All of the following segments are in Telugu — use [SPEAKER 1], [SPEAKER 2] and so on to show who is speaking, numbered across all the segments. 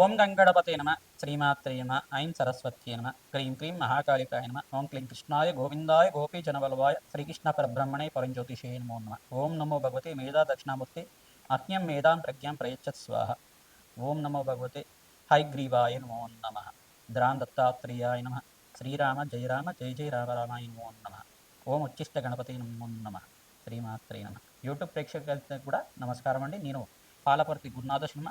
[SPEAKER 1] ఓం గంగణపతే నమ. శ్రీమాత్రే నమ. ఐం సరస్వత్యే నమ. క్రీం క్రీం మహాకాళికాయ నమ. ఓం క్లీం కృష్ణాయ గోవిందాయ గోపీజనవల్వాయ శ్రీకృష్ణ పరబ్రహ్మణే పరంజ్యోతిషే నమో నమ. ఓం నమో భగవతే మేధా దక్షిణామూర్తి అజ్ఞం మేధాం ప్రజ్ఞాం ప్రయచ్చత్ స్వాహ. ఓం నమో భగవతే హైగ్రీవాయ నమో నమ. ద్రాం దత్తాత్రేయాయ నమ. శ్రీరామ జయ రామ జయ జయ రామరామాయ నమో నమ. ఓం ఉచ్చిష్ట గణపతి నమో నమ. శ్రీమాత్రే నమ. యూట్యూబ్ ప్రేక్షకులకు కూడా నమస్కారం అండి. నేను పాలపర్తి గురునాథ శర్మ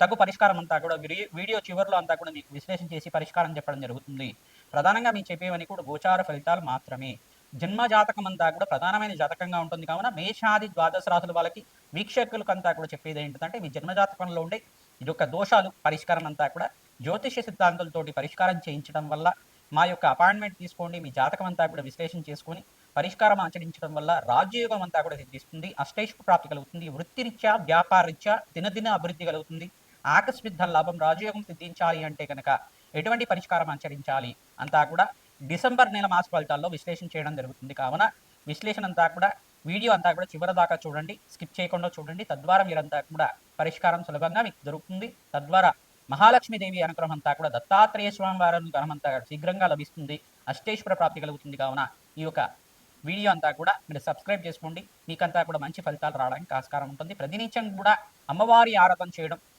[SPEAKER 1] తగు పరిష్కారం అంతా కూడా వీడియో చివరిలో అంతా కూడా మీకు విశ్లేషణ చేసి పరిష్కారం చెప్పడం జరుగుతుంది. ప్రధానంగా మీకు చెప్పేవని కూడా గోచార ఫలితాలు మాత్రమే. జన్మ జాతకం అంతా కూడా ప్రధానమైన జాతకంగా ఉంటుంది. కావున మేషాది ద్వాదశ రాసుల వాళ్ళకి వీక్షకులకు అంతా కూడా చెప్పేది ఏంటంటే మీ జన్మ జాతకంలో ఉండే ఇది యొక్క దోషాలు పరిష్కారం అంతా కూడా జ్యోతిష సిద్ధాంతాలతోటి పరిష్కారం చేయించడం వల్ల మా యొక్క అపాయింట్మెంట్ తీసుకోండి మీ జాతకం అంతా కూడా విశ్లేషణ చేసుకొని పరిష్కారం ఆచరించడం వల్ల రాజ్యయోగం అంతా కూడా సిద్ధిస్తుంది అష్టైష్ ప్రాప్తి కలుగుతుంది వృత్తిరీత్యా వ్యాపారరీత్యా దినదిన అభివృద్ధి కలుగుతుంది. ఆకస్మిక ధన లాభం రాజయోగం సిద్ధించాలి అంటే కనుక ఎటువంటి పరిష్కారం ఆచరించాలి అంతా కూడా డిసెంబర్ నెల మాస ఫలితాల్లో విశ్లేషణ చేయడం జరుగుతుంది. కావున విశ్లేషణ అంతా కూడా వీడియో అంతా కూడా చివరి దాకా చూడండి స్కిప్ చేయకుండా చూడండి. తద్వారా మీరంతా కూడా పరిష్కారం సులభంగా మీకు దొరుకుతుంది. తద్వారా మహాలక్ష్మీదేవి అనుగ్రహం అంతా కూడా దత్తాత్రేయ స్వామి వారి అనుగ్రహం అంతా శీఘ్రంగా లభిస్తుంది. అష్టేశ్వర ప్రాప్తి కలుగుతుంది. కావున ఈ యొక్క వీడియో అంతా కూడా మీరు సబ్స్క్రైబ్ చేసుకోండి. మీకంతా కూడా మంచి ఫలితాలు రావడానికి ఆస్కారం ఉంటుంది. ప్రతినిత్యం కూడా అమ్మవారి ఆరాధన చేయడం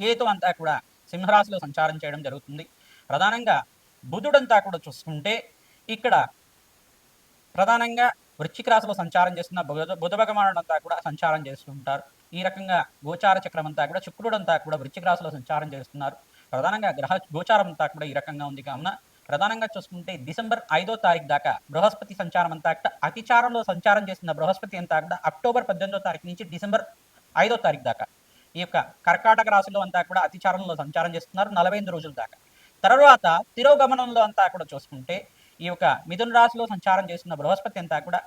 [SPEAKER 1] కేతు అంతా కూడా సింహరాశిలో సంచారం చేయడం జరుగుతుంది. ప్రధానంగా బుధుడంతా కూడా చూసుకుంటే ఇక్కడ ప్రధానంగా వృశ్చిక రాశిలో సంచారం చేస్తున్న బుధ బుధ భగవానుడు కూడా సంచారం చేస్తుంటారు ఈ రకంగా గోచార చక్రం అంతా కూడా శుక్రుడంతా కూడా వృశ్చిక రాశిలో సంచారం చేస్తున్నారు. ప్రధానంగా గ్రహ గోచారం అంతా కూడా ఈ రకంగా ఉంది కావున ప్రధానంగా చూసుకుంటే డిసెంబర్ ఐదో తారీఖు దాకా బృహస్పతి సంచారం అంతా కూడా అతిచారంలో సంచారం చేస్తున్న బృహస్పతి అంతా కూడా అక్టోబర్ పద్దెనిమిదో తారీఖు నుంచి డిసెంబర్ ఐదో తారీఖు దాకా ఈ యొక్క కర్కాటక రాశిలో అంతా కూడా అతిచారంలో సంచారం చేస్తున్నారు నలభై ఎనిమిది రోజుల దాకా. తర్వాత తిరోగమనంలో అంతా కూడా చూసుకుంటే ఈ యొక్క మిథున రాశిలో సంచారం చేస్తున్న బృహస్పతి అంతా కూడా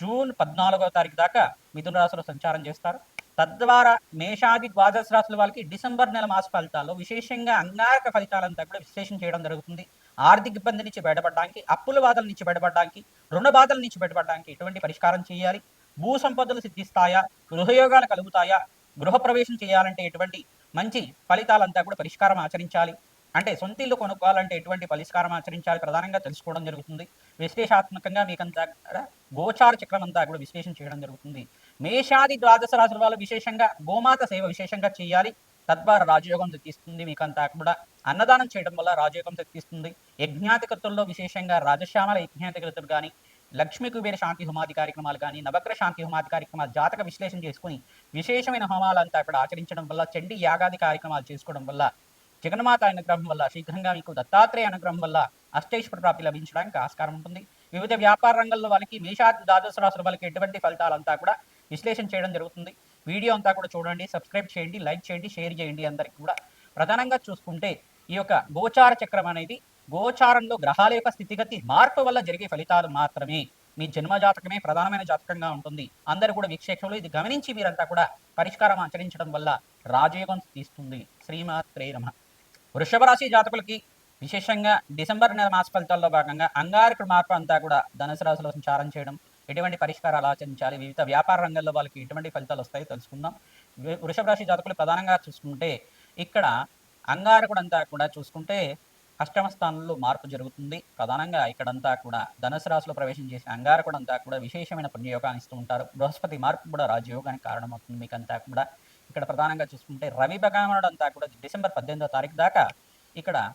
[SPEAKER 1] జూన్ పద్నాలుగో తారీఖు దాకా మిథున రాశిలో సంచారం చేస్తారు. తద్వారా మేషాది ద్వాదశ రాశుల వాళ్ళకి డిసెంబర్ నెల మాస ఫలితాల్లో విశేషంగా అంగారక ఫలితాలంతా కూడా విశ్లేషణ చేయడం జరుగుతుంది. ఆర్థిక ఇబ్బంది నుంచి బయటపడడానికి అప్పుల బాధల నుంచి బయటపడడానికి రుణ బాధల నుంచి బయటపడడానికి ఎటువంటి పరిష్కారం చేయాలి? భూ సంపదలు సిద్ధిస్తాయా? గృహయోగాలు కలుగుతాయా? గృహప్రవేశం చేయాలంటే ఎటువంటి మంచి ఫలితాలంతా కూడా పరిష్కారం ఆచరించాలి. అంటే సొంత ఇల్లు కొనుక్కోవాలంటే ఎటువంటి పరిష్కారం ఆచరించాలి ప్రధానంగా తెలుసుకోవడం జరుగుతుంది. విశ్లేషాత్మకంగా మీకంతా కూడా గోచార చక్రం అంతా కూడా విశ్లేషణ చేయడం జరుగుతుంది. మేషాది ద్వాదశ రాశుల వాళ్ళు విశేషంగా గోమాత సేవ విశేషంగా చేయాలి. తద్వారా రాజయోగం తెచ్చిస్తుంది మీకంతా కూడా అన్నదానం చేయడం వల్ల రాజయోగం తెప్పిస్తుంది. యజ్ఞాతికృతుల్లో విశేషంగా రాజశ్యామల యజ్ఞాతికృతులు కానీ లక్ష్మీ కుబేర శాంతి హోమాది కార్యక్రమాలు కానీ నవగ్రహ శాంతి హోమాది కార్యక్రమాలు జాతక విశ్లేషణ చేసుకుని విశేషమైన హోమాలంతా ఇక్కడ ఆచరించడం వల్ల చండీ యాగాది కార్యక్రమాలు చేసుకోవడం వల్ల జగన్మాత అనుగ్రహం వల్ల శీఘ్రంగా మీకు దత్తాత్రేయ అనుగ్రహం వల్ల అష్టైశ్వర ప్రాప్తి లభించడానికి ఆస్కారం ఉంటుంది. వివిధ వ్యాపార రంగంలో వాళ్ళకి మేషాది ద్వాదశ రాశుల వాళ్ళకి ఎటువంటి ఫలితాలంతా కూడా విశ్లేషణ చేయడం జరుగుతుంది. వీడియో అంతా కూడా చూడండి సబ్స్క్రైబ్ చేయండి లైక్ చేయండి షేర్ చేయండి అందరికి కూడా. ప్రధానంగా చూసుకుంటే ఈ యొక్క గోచార చక్రం అనేది గోచారంలో గ్రహాల యొక్క స్థితిగతి మార్పు వల్ల జరిగే ఫలితాలు మాత్రమే. మీ జన్మ జాతకమే ప్రధానమైన జాతకంగా ఉంటుంది. అందరూ కూడా వీక్షకులు ఇది గమనించి మీరంతా కూడా పరిష్కారం ఆచరించడం వల్ల రాజయోగం తీస్తుంది. శ్రీమాత్రే నమ. వృషభ రాశి జాతకులకి విశేషంగా డిసెంబర్ నెల మాస ఫలితాల్లో భాగంగా అంగారకుడు మార్పు అంతా కూడా ధనుసు రాశిలో సంచారం చేయడం ఎటువంటి పరిష్కారాలు ఆచరించాలి వివిధ వ్యాపార రంగంలో వాళ్ళకి ఎటువంటి ఫలితాలు వస్తాయో తెలుసుకుందాం. వృషభ రాశి జాతకులు ప్రధానంగా చూసుకుంటే ఇక్కడ అంగారకుడు అంతా కూడా చూసుకుంటే అష్టమ స్థానంలో మార్పు జరుగుతుంది. ప్రధానంగా ఇక్కడంతా కూడా ధనుసు రాశిలో ప్రవేశం చేసిన అంగారకుడు అంతా కూడా విశేషమైన పుణ్యయోగాన్ని ఇస్తూ ఉంటారు. బృహస్పతి మార్పు కూడా రాజయోగానికి కారణమవుతుంది మీకంతా కూడా. ఇక్కడ ప్రధానంగా చూసుకుంటే రవి భగవానుడు అంతా కూడా డిసెంబర్ పద్దెనిమిదో తారీఖు దాకా ఇక్కడ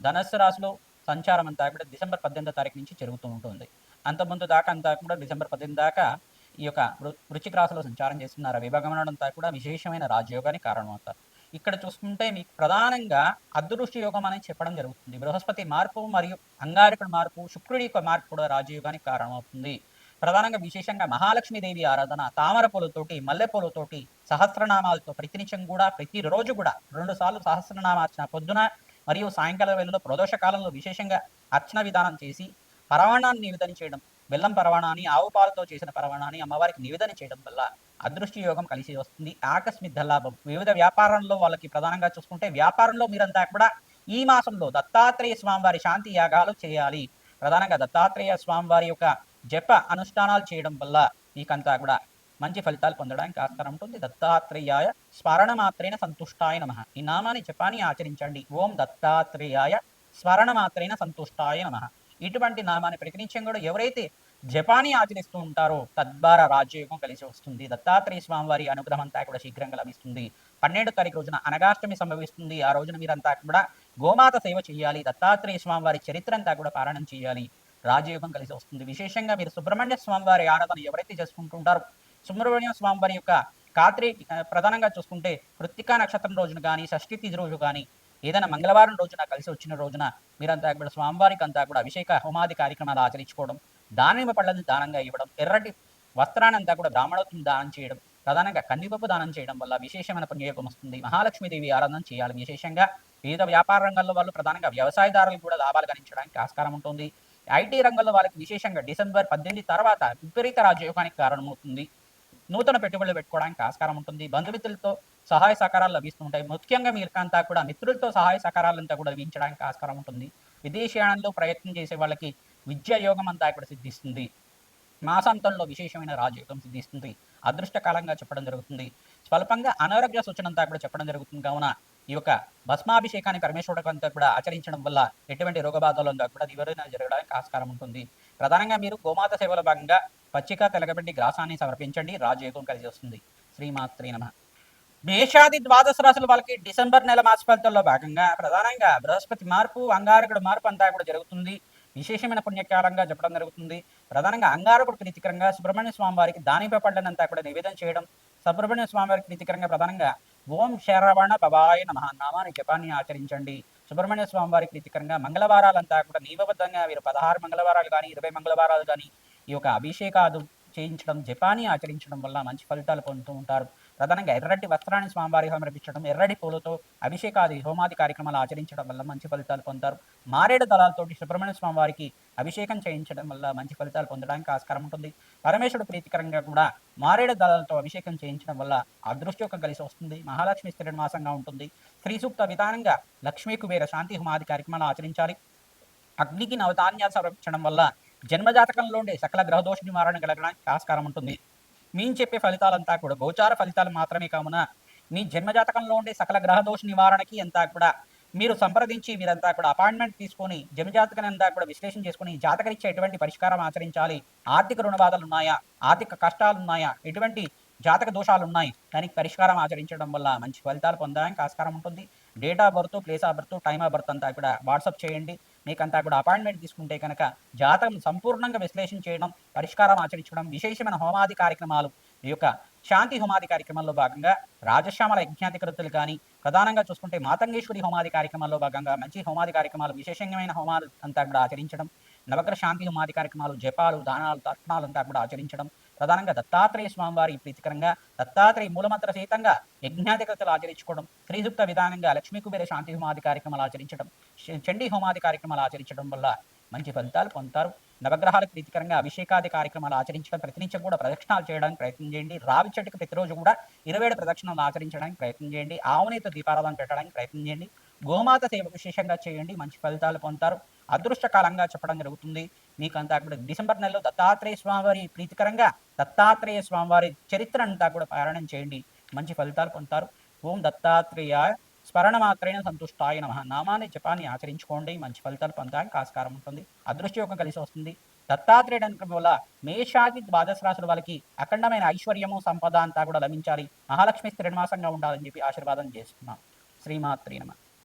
[SPEAKER 1] ధనస్సు రాశిలో సంచారం అంతా కూడా డిసెంబర్ పద్దెనిమిదో తారీఖు నుంచి జరుగుతూ ఉంటుంది. అంతకుముందు దాకా అంతా కూడా డిసెంబర్ పద్దెనిమిది దాకా ఈ యొక్క వృ- వృశ్చిక రాశిలో సంచారం చేస్తున్నారు విభాగమనం అంతా కూడా విశేషమైన రాజయోగానికి కారణమవుతారు. ఇక్కడ చూసుకుంటే మీకు ప్రధానంగా అదృష్టి యోగం అనేది చెప్పడం జరుగుతుంది. బృహస్పతి మార్పు మరియు అంగారకుడి మార్పు శుక్రుడి యొక్క మార్పు కూడా రాజయోగానికి కారణమవుతుంది. ప్రధానంగా విశేషంగా మహాలక్ష్మీదేవి ఆరాధన తామర పూలతోటి మల్లె పూలతోటి సహస్రనామాలతో ప్రతినిత్యం కూడా ప్రతిరోజు కూడా రెండు సార్లు సహస్రనామార్చన పొద్దున మరియు సాయంకాల వేళలో ప్రదోష కాలంలో విశేషంగా అర్చన విధానం చేసి పరవాణాన్ని నివేదన చేయడం బెల్లం పరవాణాని ఆవు పాలతో చేసిన పరవాణాని అమ్మవారికి నివేదన చేయడం వల్ల అదృష్టి యోగం కలిసి వస్తుంది. ఆకస్మిక లాభం వివిధ వ్యాపారంలో వాళ్ళకి ప్రధానంగా చూసుకుంటే వ్యాపారంలో మీరంతా కూడా ఈ మాసంలో దత్తాత్రేయ స్వామివారి శాంతి యాగాలు చేయాలి. ప్రధానంగా దత్తాత్రేయ స్వామివారి యొక్క జప అనుష్ఠానాలు చేయడం వల్ల మీకంతా కూడా మంచి ఫలితాలు పొందడానికి ఆస్కారం ఉంటుంది. దత్తాత్రేయాయ స్మరణ మాత్రేన సంతుష్టాయ నమ. ఈ నామాన్ని జపాన్ని ఆచరించండి. ఓం దత్తాత్రేయాయ స్మరణ మాత్రేన సంతుష్టాయ నమ. ఇటువంటి నామాన్ని ప్రతినిత్యం కూడా ఎవరైతే జపాని ఆచరిస్తూ ఉంటారో తద్వారా రాజయోగం కలిసి వస్తుంది. దత్తాత్రేయ స్వామి వారి అనుగ్రహం అంతా కూడా శీఘ్రంగా లభిస్తుంది. పన్నెండు తారీఖు రోజున అనగాష్టమి సంభవిస్తుంది. ఆ రోజున మీరంతా కూడా గోమాత సేవ చేయాలి దత్తాత్రేయ స్వామి వారి చరిత్ర అంతా కూడా పారాయణం చేయాలి. రాజయోగం కలిసి వస్తుంది. విశేషంగా మీరు సుబ్రహ్మణ్య స్వామి వారి ఆరాధన ఎవరైతే చేసుకుంటుంటారో సుబ్రహ్మణ్య స్వామి వారి యొక్క కాత్రి ప్రధానంగా చూసుకుంటే కృత్తికా నక్షత్రం రోజున కానీ షష్ఠి తిథి రోజు కానీ ఏదైనా మంగళవారం రోజున కలిసి వచ్చిన రోజున మీరంతా కూడా స్వామివారికి అంతా కూడా అభిషేక హోమాది కార్యక్రమాలు ఆచరించుకోవడం దానిమ్మ పళ్ళని దానంగా ఇవ్వడం ఎర్రటి వస్త్రాన్ని అంతా కూడా బ్రాహ్మణోత్తులు దానం చేయడం ప్రధానంగా కందిపప్పు దానం చేయడం వల్ల విశేషమైన పుణ్యయోగం వస్తుంది. మహాలక్ష్మీదేవి ఆరాధన చేయాలి. విశేషంగా వివిధ వ్యాపార రంగంలో వాళ్ళు ప్రధానంగా వ్యవసాయదారులు కూడా లాభాలు గణించడానికి ఆస్కారం ఉంటుంది. ఐటీ రంగంలో వాళ్ళకి విశేషంగా డిసెంబర్ పద్దెనిమిది తర్వాత విపరీత రాజయోగానికి కారణమవుతుంది. నూతన పెట్టుబడులు పెట్టుకోవడానికి ఆస్కారం ఉంటుంది. బంధుమిత్రులతో సహాయ సహకారాలు లభిస్తుంటాయి. ముఖ్యంగా మీరుకంతా కూడా మిత్రులతో సహాయ సహకారాలంతా కూడా లభించడానికి ఆస్కారం ఉంటుంది. విదేశీయానంలో ప్రయత్నం చేసే వాళ్ళకి విద్యాయోగం అంతా కూడా సిద్ధిస్తుంది. మాసాంతంలో విశేషమైన రాజయోగం సిద్ధిస్తుంది. అదృష్టకాలంగా చెప్పడం జరుగుతుంది. స్వల్పంగా అనారోగ్య సూచన అంతా కూడా చెప్పడం జరుగుతుంది. కావున ఈ యొక్క భస్మాభిషేకాన్ని పరమేశ్వరుడు అంతా కూడా ఆచరించడం వల్ల ఎటువంటి రోగబాధలు అంతా కూడా నివారణ జరగడానికి ఆస్కారం ఉంటుంది. ప్రధానంగా మీరు గోమాత సేవల భాగంగా పచ్చిక తెలగబెట్టి గ్రాసాన్ని సమర్పించండి. రాజయోగం కలిసి వస్తుంది. శ్రీమాత్రి నమ. మేషాది ద్వాదశ రాశుల వాళ్ళకి డిసెంబర్ నెల మాస ఫలితాల్లో భాగంగా ప్రధానంగా బృహస్పతి మార్పు అంగారకుడు మార్పు అంతా కూడా జరుగుతుంది. విశేషమైన పుణ్యకాలంగా చెప్పడం జరుగుతుంది. ప్రధానంగా అంగారకుడు ప్రీతికరంగా సుబ్రహ్మణ్య స్వామి వారికి దానిపై పడ్డనంతా కూడా నివేదన చేయడం సుబ్రహ్మణ్య స్వామి వారికి ప్రీతికరంగా ప్రధానంగా ఓం శరవణ పవాయ నమ నామాన్ని జపాన్ని ఆచరించండి. సుబ్రహ్మణ్య స్వామి వారికి ప్రీతికరంగా మంగళవారాలంతా కూడా నియమబద్ధంగా వీరు పదహారు మంగళవారాలు కానీ ఇరవై మంగళవారాలు కానీ ఈ యొక్క అభిషేకాదు చేయించడం జపాన్ని ఆచరించడం వల్ల మంచి ఫలితాలు పొందుతూ ఉంటారు. ప్రధానంగా ఎర్రటి వస్త్రాన్ని స్వామివారికి సమర్పించడం ఎర్రటి పూలతో అభిషేకాది హోమాది కార్యక్రమాలు ఆచరించడం వల్ల మంచి ఫలితాలు పొందుతారు మారేడు దళాలతోటి సుబ్రహ్మణ్య స్వామి వారికి అభిషేకం చేయించడం వల్ల మంచి ఫలితాలు పొందడానికి ఆస్కారం ఉంటుంది. పరమేశ్వరుడు ప్రీతికరంగా కూడా మారేడు దళాలతో అభిషేకం చేయించడం వల్ల అదృష్టయోగం కలిసి వస్తుంది. మహాలక్ష్మి స్థిర మాసంగా ఉంటుంది. స్త్రీ సూక్త విధానంగా లక్ష్మీ కుబేర శాంతి హోమాది కార్యక్రమాలు ఆచరించాలి. అగ్నికి నవధాన్యాలు సమర్పించడం వల్ల జన్మజాతకంలో ఉండే సకల గ్రహదోష నివారణ కలగడానికి ఆస్కారం ఉంటుంది. మేము చెప్పే ఫలితాలంతా కూడా గోచార ఫలితాలు మాత్రమే కావున మీ జన్మజాతకంలో ఉండే సకల గ్రహదోష నివారణకి అంతా కూడా మీరు సంప్రదించి మీరంతా కూడా అపాయింట్మెంట్ తీసుకొని జన్మజాతకం అంతా కూడా విశ్లేషణ చేసుకుని జాతకరీత్యా ఎటువంటి పరిష్కారం ఆచరించాలి. ఆర్థిక రుణబాధలు ఉన్నాయా ఆర్థిక కష్టాలు ఉన్నాయా ఎటువంటి జాతక దోషాలు ఉన్నాయి దానికి పరిష్కారం ఆచరించడం వల్ల మంచి ఫలితాలు పొందడానికి ఆస్కారం ఉంటుంది. Date of birth place of birth time of birth అంతా కూడా వాట్సాప్ చేయండి. మీకంతా కూడా అపాయింట్మెంట్ తీసుకుంటే కనుక జాతకం సంపూర్ణంగా విశ్లేషణ చేయడం పరిష్కారం ఆచరించడం విశేషమైన హోమాది కార్యక్రమాలు ఈ యొక్క శాంతి హోమాది కార్యక్రమంలో భాగంగా రాజశ్యామల యజ్ఞాధికృతులు కానీ ప్రధానంగా చూసుకుంటే మాతంగేశ్వరి హోమాది కార్యక్రమాల్లో భాగంగా మంచి హోమాది కార్యక్రమాలు విశేషమైన హోమాలు అంతా కూడా ఆచరించడం నవగ్రహ శాంతి హోమాది కార్యక్రమాలు జపాలు దానాలు తర్పణాలు అంతా కూడా ఆచరించడం ప్రధానంగా దత్తాత్రేయ స్వామివారి ప్రీతికరంగా దత్తాత్రేయ మూలమంత్ర సహితంగా యజ్ఞాధికృతలు ఆచరించుకోవడం శ్రీసుక్త విధానంగా లక్ష్మీ కుబేర శాంతి హోమాది కార్యక్రమాలు ఆచరించడం చండీ హోమాది కార్యక్రమాలు ఆచరించడం వల్ల మంచి ఫలితాలు పొందుతారు. నవగ్రహాలకు ప్రీతికరంగా అభిషేకాది కార్యక్రమాలు ఆచరించడం ప్రతినిత్యం కూడా ప్రదక్షిణాలు చేయడానికి ప్రయత్నం చేయండి. రావి చెట్టుకు ప్రతిరోజు కూడా ఇరవై ఏడు ప్రదక్షిణాలు ఆచరించడానికి ప్రయత్నం చేయండి. ఆవునేత దీపారాధన పెట్టడానికి ప్రయత్నం చేయండి. గోమాత సేవ విశేషంగా చేయండి. మంచి ఫలితాలు పొందుతారు. అదృష్టకాలంగా చెప్పడం జరుగుతుంది. మీకు అంతా కూడా డిసెంబర్ నెలలో దత్తాత్రేయ స్వామివారి ప్రీతికరంగా దత్తాత్రేయ స్వామివారి చరిత్ర అంతా కూడా పారాయణం చేయండి. మంచి ఫలితాలు పొందుతారు. ఓం దత్తాత్రేయ స్మరణ మాత్రమే సంతుష్టాయ నమ. నామాన్ని జపాన్ని ఆచరించుకోండి. మంచి ఫలితాలు పొందడానికి ఆస్కారం ఉంటుంది. అదృష్టయోగం కలిసి వస్తుంది. దత్తాత్రేయుడు అనుకోవడం వల్ల మేషాది ద్వాదశ రాశుల వాళ్ళకి అఖండమైన ఐశ్వర్యము సంపద అంతా కూడా లభించాలి. మహాలక్ష్మి స్థిరమాసంగా ఉండాలని చెప్పి ఆశీర్వాదం చేస్తున్నాం. శ్రీమాత్రి నమ.